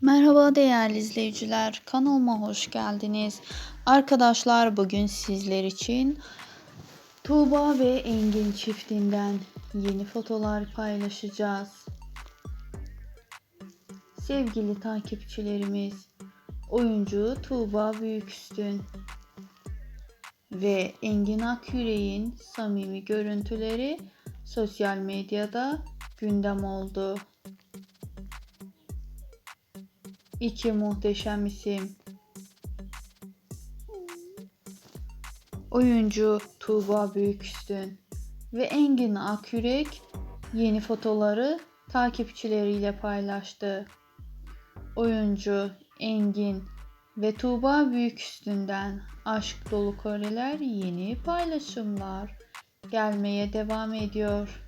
Merhaba değerli izleyiciler, kanalıma hoş geldiniz. Arkadaşlar bugün sizler için Tuğba ve Engin çiftinden yeni fotolar paylaşacağız. Sevgili takipçilerimiz, oyuncu Tuğba Büyüküstün ve Engin Akyürek'in samimi görüntüleri sosyal medyada gündem oldu. İki muhteşem isim. Oyuncu Tuğba Büyüküstün ve Engin Akyürek yeni fotoları takipçileriyle paylaştı. Oyuncu Engin ve Tuğba Büyüküstün'den aşk dolu kareler yeni paylaşımlar gelmeye devam ediyor.